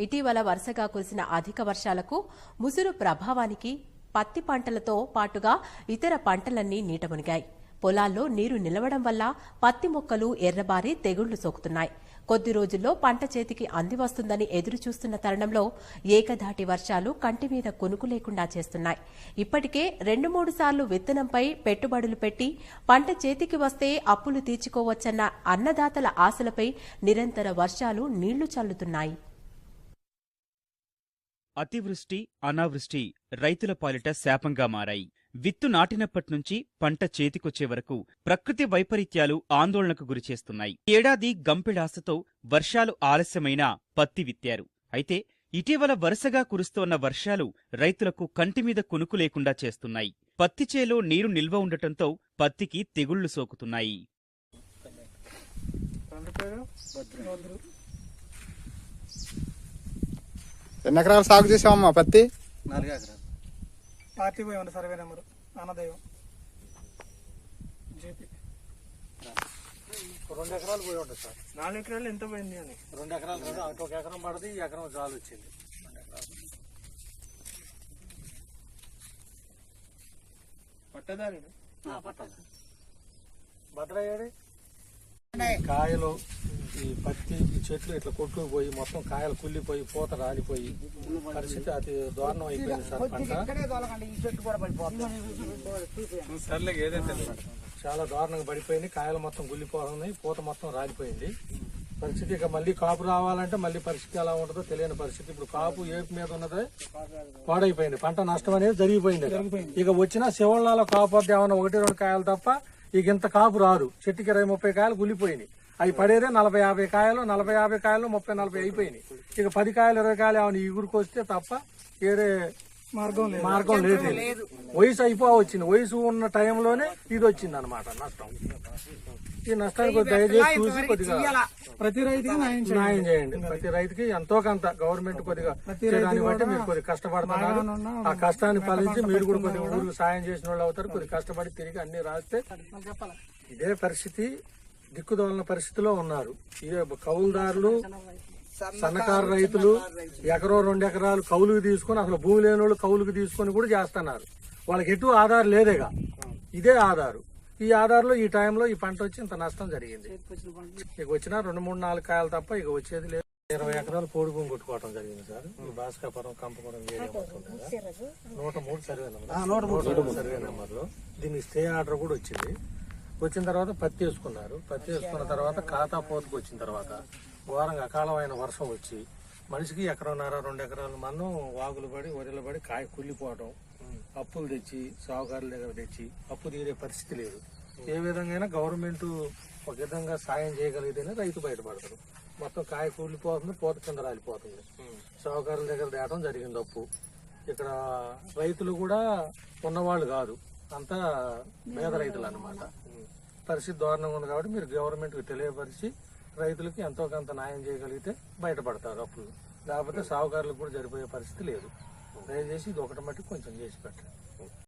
ఇటీవల వరుసగా కురిసిన అధిక వర్షాలకు ముసురు ప్రభావానికి పత్తి పంటలతో పాటుగా ఇతర పంటలన్నీ నీట మునిగాయి. పొలాల్లో నీరు నిలవడం వల్ల పత్తి మొక్కలు ఎర్రబారి తెగుళ్ళు సోకుతున్నాయి. కొద్ది రోజుల్లో పంట చేతికి అంది వస్తుందని తరుణంలో ఏకధాటి వర్షాలు కంటి మీద కొనుకు లేకుండా చేస్తున్నాయి. ఇప్పటికే రెండు మూడు సార్లు విత్తనంపై పెట్టుబడులు పెట్టి పంట చేతికి వస్తే అప్పులు తీర్చుకోవచ్చన్న అన్నదాతల ఆశలపై నిరంతర వర్షాలు నీళ్ళు చల్లుతున్నాయి. అతివృష్టి అనావృష్టి రైతుల పాలిట శాపంగా మారాయి. విత్తు నాటినప్పట్నుంచి పంట చేతికొచ్చే వరకు ప్రకృతి వైపరీత్యాలు ఆందోళనకు గురిచేస్తున్నాయి ఏడాది గంపెడాసతో వర్షాలు ఆలస్యమైనా పత్తి విత్తారు. అయితే ఇటీవల వరుసగా కురుస్తోన్న వర్షాలు రైతులకు కంటిమీద కునుకు లేకుండా చేస్తున్నాయి. పత్తి చేలో నీరు నిల్వ ఉండటంతో పత్తికి తెగుళ్ళు సోకుతున్నాయి. ఎన్ని ఎకరాలు సాగు చేసావమ్మా పత్తి? నాలుగు ఎకరాలు. పార్టీ పోయి ఉంది సర్వే నెంబర్. అన్నదైవం జేపీ. రెండు ఎకరాలు పోయి ఉంటుంది సార్. నాలుగు ఎకరాలు ఎంత పోయింది అని? రెండు ఎకరాలు రెండు అటు ఒక ఎకరం పడది ఈ ఎకరం జాలు వచ్చింది. పట్టదారి భద్రయ్యేది కాయలు ఈ పత్తి ఈ చెట్లు ఇట్లా కొట్టుకుపోయి మొత్తం కాయలు కుళ్ళిపోయి పూత రాలిపోయి పరిస్థితి అతి దారుణం అయిపోయింది సార్ పంట. చాలా దారుణంగా పడిపోయింది. కాయలు మొత్తం గుల్లిపోతున్నాయి పూత మొత్తం రాలిపోయింది. పరిస్థితి ఇక మళ్ళీ కాపు రావాలంటే మళ్ళీ పరిస్థితి ఎలా ఉంటుందో తెలియని పరిస్థితి. ఇప్పుడు కాపు ఏపు మీద ఉన్నదే పాడైపోయింది. పంట నష్టం అనేది జరిగిపోయింది. ఇక. వచ్చిన శివళ్ళలో కాపు ఏమన్నా ఒకటి రెండు కాయలు తప్ప ఇక ఇంత కాపు రాదు. చెట్టుకి ఇరవై ముప్పై కాయలు గుల్లిపోయినాయి అవి పడేదే నలభై యాభై కాయలు నలభై యాభై కాయలు ముప్పై నలభై అయిపోయినాయి. ఇక పది కాయలు ఇరవై కాయలు ఏమైనా ఇగురికి వస్తే తప్ప వేరే మార్గం లేదు. మార్గం లేదు. వయసు అయిపో వచ్చింది. వయసు ఉన్న టైంలోనే ఇది వచ్చింది అనమాట నష్టం. ఈ నష్టానికి కొద్దిగా దయచేసి చూసి కొద్దిగా ప్రతి రైతుకి న్యాయం చేయండి. ప్రతి రైతుకి ఎంతో కొంత గవర్నమెంట్ కొద్దిగా చేయడాన్ని బట్టి మీరు కొద్దిగా కష్టపడుతున్నారు. ఆ కష్టాన్ని ఫలించి మీరు కూడా కొద్దిగా ఊరికి సాయం చేసిన వాళ్ళు అవుతారు. కొద్దిగా కష్టపడి తిరిగి అన్ని రాస్తే ఇదే పరిస్థితి దిక్కుదోలన పరిస్థితిలో ఉన్నారు. ఇదే కౌలుదారులు సన్నకారు రైతులు ఎకరో రెండు ఎకరాలు కౌలుకు తీసుకొని అసలు భూమి లేని వాళ్ళు కౌలుకు తీసుకొని కూడా చేస్తున్నారు. వాళ్ళకి ఎటు ఆధార్ లేదేగా. ఇదే ఆధారు. ఈ ఆధార్లో ఈ టైంలో ఈ పంట వచ్చి ఇంత నష్టం జరిగింది. ఇక వచ్చిన రెండు మూడు నాలుగు కాయలు తప్ప ఇక వచ్చేది లేదు. ఇరవై ఎకరాలు కోడి భూమి కొట్టుకోవడం జరిగింది సార్. ఈ మొత్తం మీద. నూట మూడు సర్వే నెంబర్ నూట మూడు. సర్వే నెంబర్లో దీనికి స్టే ఆర్డర్ కూడా వచ్చింది. వచ్చిన తర్వాత పత్తి వేసుకున్నారు. పత్తి వేసుకున్న తర్వాత ఖాతా పోతుకు వచ్చిన తర్వాత ఘోరంగా అకాలమైన వర్షం వచ్చి మనిషికి ఎకరన్నర రెండు ఎకరాలు మనం వాగులు పడి వరిలు పడి కాయ కుళ్ళిపోవడం అప్పులు తెచ్చి సాగుకారుల దగ్గర తెచ్చి అప్పు తీరే పరిస్థితి లేదు. ఏ విధంగా గవర్నమెంట్ ఒక విధంగా సాయం చేయగలిగితేనే రైతు బయటపడతారు మొత్తం కాయ కూలిపోతుంది పూత కింద రాలిపోతుంది. సాగుకారుల దగ్గర తేవడం జరిగింది అప్పు. ఇక్కడ రైతులు కూడా ఉన్నవాళ్ళు కాదు అంతా పేద రైతులు అన్నమాట. పరిస్థితి దారుణంగా ఉంది కాబట్టి మీరు గవర్నమెంట్కి తెలియపరిచి రైతులకి ఎంతో కొంత న్యాయం చేయగలిగితే బయటపడతారు అప్పులు. లేకపోతే సాగుకారులకు కూడా సరిపోయే పరిస్థితి లేదు. దయచేసి ఇది ఒకటి మట్టి కొంచెం చేసి పెట్టండి.